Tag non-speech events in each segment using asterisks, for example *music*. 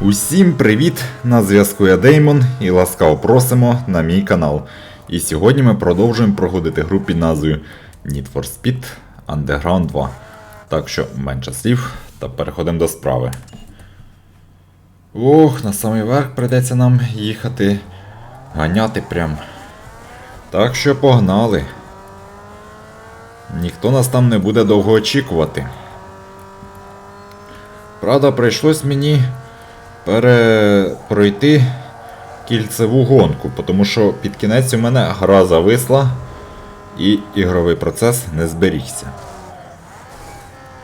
Усім привіт! На зв'язку я Деймон і ласкаво просимо на мій канал. І сьогодні ми продовжуємо проходити гру під назвою Need for Speed Underground 2. Так що менше слів та переходимо до справи. Ох, на самий верх прийдеться нам їхати. Ганяти прям. Так що погнали. Ніхто нас там не буде довго очікувати. Правда, прийшлось мені перепройти кільцеву гонку, тому що під кінець у мене гра зависла і ігровий процес не зберігся.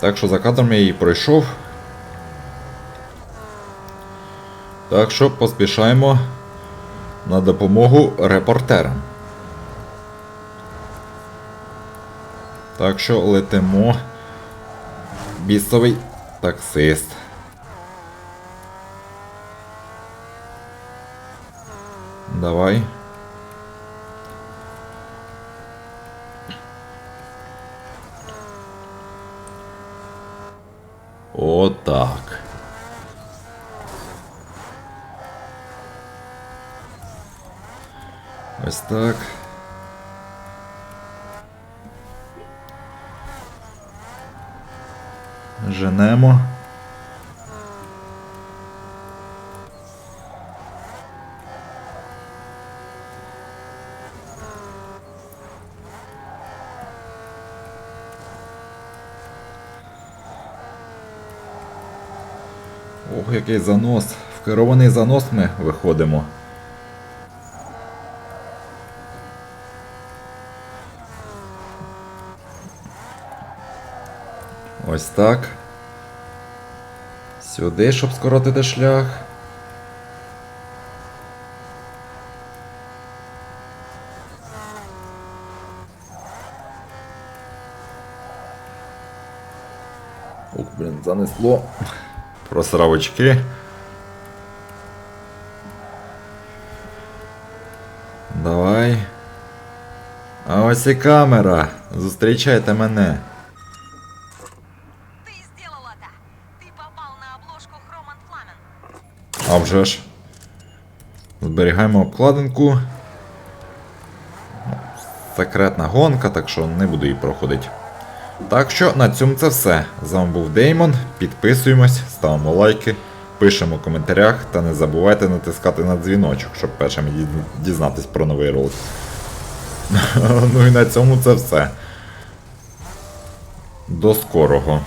Так що за кадром я її пройшов. Так що поспішаємо на допомогу репортерам. Так що летимо. Бісовий таксист. Давай. Отак. Ось так. Женемо. Ох, який занос. В керований занос ми виходимо. Ось так. Сюди, щоб скоротити шлях. Ух, блін, занесло Просравочки. Давай. А ось і камера. Зустрічайте мене. Ты сделал это! Ты попал на обложку Хроман Фламен. А вже ж. Зберігаємо обкладинку. Секретна гонка, так що не буду її проходити. Так що на цьому це все. З вами був Деймон. Підписуємось, ставимо лайки, пишемо в коментарях та не забувайте натискати на дзвіночок, щоб першим ді- дізнатись про новий ролик. *laughs* ну і на цьому це все. До скорого.